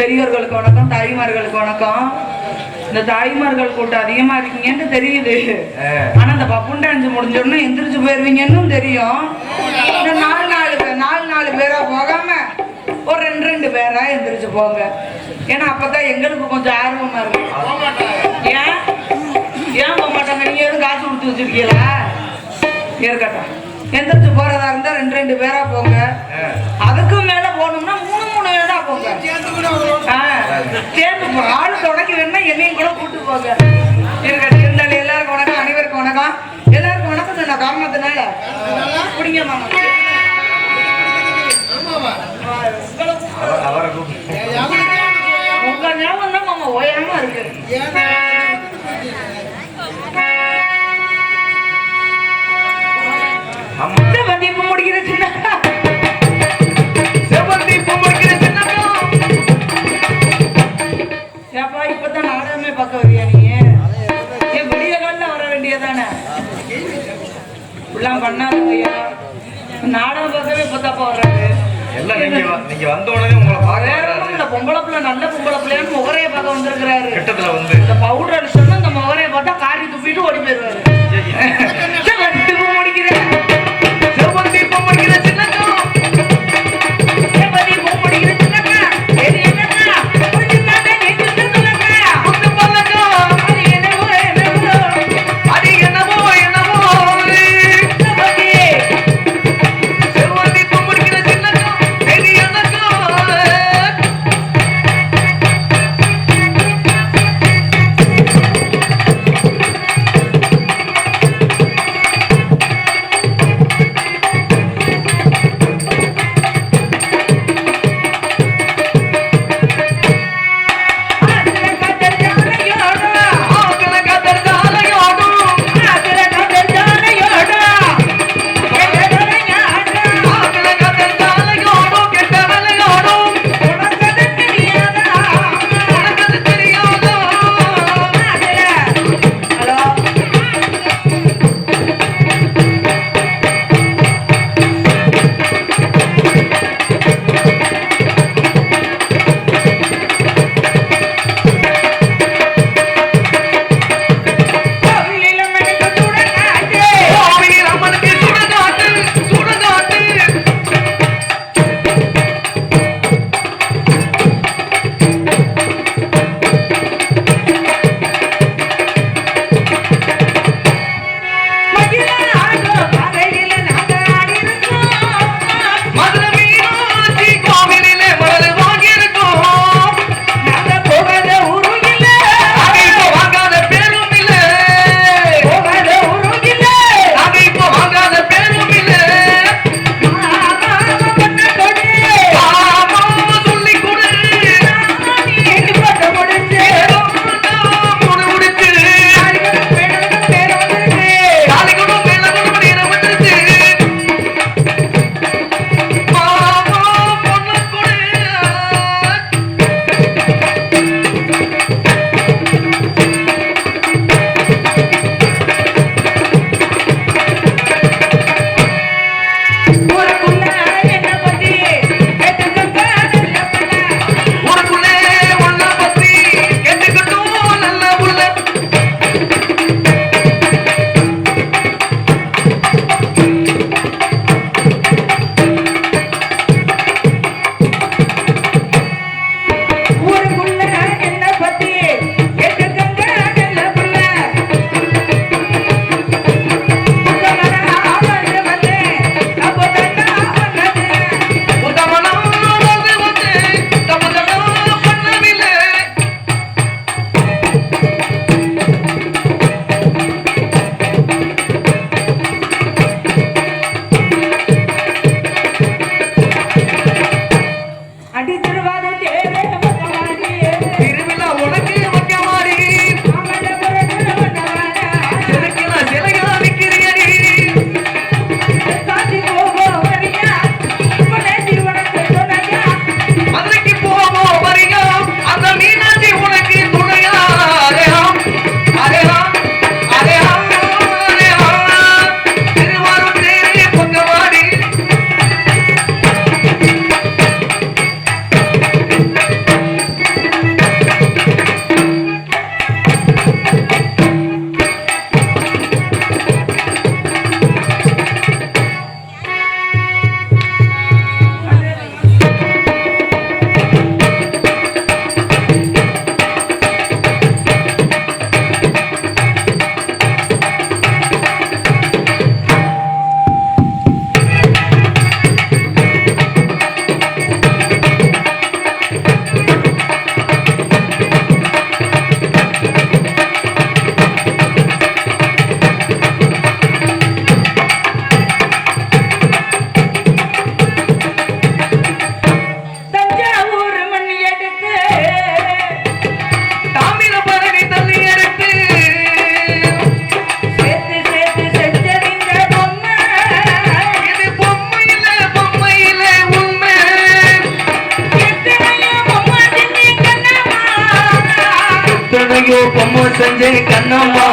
பெரியவர்களுக்கு வணக்கம் தாய்மார்களுக்கு வணக்கம். இந்த தாய்மார்கள் கூட்டம் அதிகமா இருக்கீங்கன்னு தெரியுது. ஆனா இந்த பப்புண்டாஞ்சு முடிஞ்ச உடனே எந்திரிச்சு போயிருவீங்கன்னு தெரியும். இந்த நாலு நாலு நாலு நாலு பேரா போகாம ஒரு ரெண்டு ரெண்டு பேரா எந்திரிச்சு போங்க. ஏன்னா அப்பதான் எங்களுக்கு கொஞ்சம் ஆர்வமா இருக்கு ஏன்? ஏன் போக மாட்டாங்க? நீங்க எதுவும் காசு கொடுத்து வச்சிருக்கீங்களா? இருக்கட்டும். எந்திரிச்சு போறதா இருந்தா ரெண்டு ரெண்டு பேரா போங்க. அதுக்கும் மேல போகணும்னா மூணு போங்க. ஆ, சேர்ந்து போ. ஆளு தொடக்கி வேணும்னா என்னையும் கூட கூட்டு போங்க. இருக்கட்டும் இருந்தாலும் எல்லாருக்கும் வணக்கம் அனைவருக்கும் வணக்கம். எல்லாருக்கும் வணக்கம் சொன்ன காரணத்தினால. குடிங்க மாமா. அவர்- உங்க ஞாபகம் தான் மாமா ஓயாம இருக்கு. இப்படிலாம் பண்ணாதுங்க ஐயா நாடகம் பார்க்கவே இப்பதாப்பா வர்றாரு எல்லாம் நீங்க நீங்க வந்த உடனே உங்களை பார்க்க இல்ல பொம்பளை பிள்ளை நல்ல பொம்பளை பிள்ளையான்னு முகரைய பார்க்க வந்திருக்கிறாரு. கிட்டத்துல வந்து. இந்த பவுடர் அடிச்சோன்னா இந்த முகரைய பார்த்தா காரி துப்பிட்டு ஓடி போயிருவாரு முடிக்கிறேன் கனவையோ பொம்மை செஞ்சே கண்ணம்மா.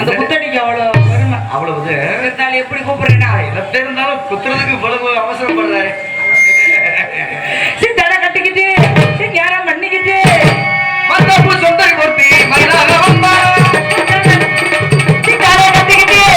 அந்த புத்தடிக்கு அவ்வளோ பெருமை. அவ்வளவு இருந்தாலும் எப்படி கூப்பிடுறேன்னா எத்தனை இருந்தாலும் குத்துறதுக்கு இவ்வளவு அவசரப்படுறாரு. சரி தலை கட்டிக்கிட்டு சரி